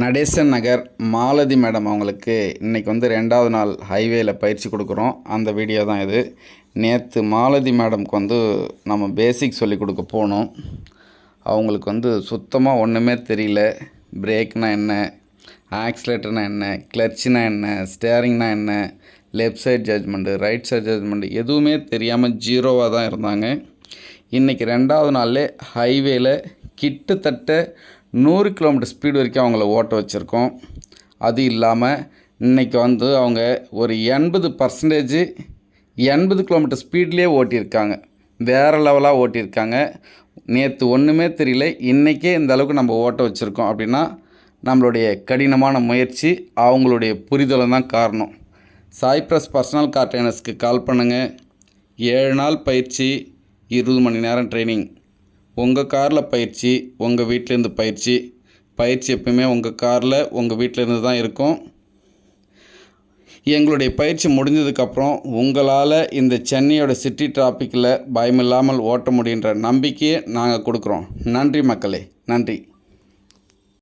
நடேசன் நகர் Malathi madam அவங்களுக்கு இன்றைக்கி வந்து ரெண்டாவது நாள் ஹைவேயில் பயிற்சி கொடுக்குறோம். அந்த வீடியோ தான் இது. நேற்று மாலதி மேடம்க்கு வந்து நம்ம பேசிக் சொல்லி கொடுக்க போனோம். அவங்களுக்கு வந்து சுத்தமாக ஒன்றுமே தெரியல. பிரேக்னா என்ன? ஆக்சிலேட்டர்னா என்ன? கிளர்ச்சினா என்ன? ஸ்டேரிங்னா என்ன? Left side judgement right side judgement எதுவுமே தெரியாமல் ஜீரோவாக தான் இருந்தாங்க. இன்றைக்கி ரெண்டாவது நாள்லே ஹைவேயில் கிட்டத்தட்ட நூறு கிலோமீட்டர் ஸ்பீடு வரைக்கும் அவங்கள ஓட்ட வச்சுருக்கோம். அது இல்லாமல் இன்றைக்கி வந்து அவங்க ஒரு எண்பது பர்சன்டேஜ் எண்பது கிலோமீட்டர் ஸ்பீட்லேயே ஓட்டியிருக்காங்க. வேறு லெவலாக ஓட்டியிருக்காங்க. நேற்று ஒன்றுமே தெரியல. இன்றைக்கே இந்த அளவுக்கு நம்ம ஓட்ட வச்சுருக்கோம். அப்படின்னா நம்மளுடைய கடினமான முயற்சி அவங்களுடைய புரிதலும் தான் காரணம். சாய்ப்ரஸ் பர்சனல் கார் ட்ரைனர்ஸ்க்கு கால் பண்ணுங்கள் ஏழு நாள் பயிற்சி இருபது மணி நேரம் ட்ரைனிங் உங்கள் காரில் பயிற்சி உங்கள் வீட்டிலேருந்து பயிற்சி. பயிற்சி எப்பயுமே உங்கள் காரில் உங்கள் வீட்டிலேருந்து தான் இருக்கும். எங்களுடைய பயிற்சி முடிஞ்சதுக்கப்புறம் உங்களால் இந்த சென்னையோட சிட்டி டிராஃபிக்கில் பயமில்லாமல் ஓட்ட முடியுன்ற நம்பிக்கையை நாங்கள் கொடுக்குறோம். நன்றி மக்களே. நன்றி.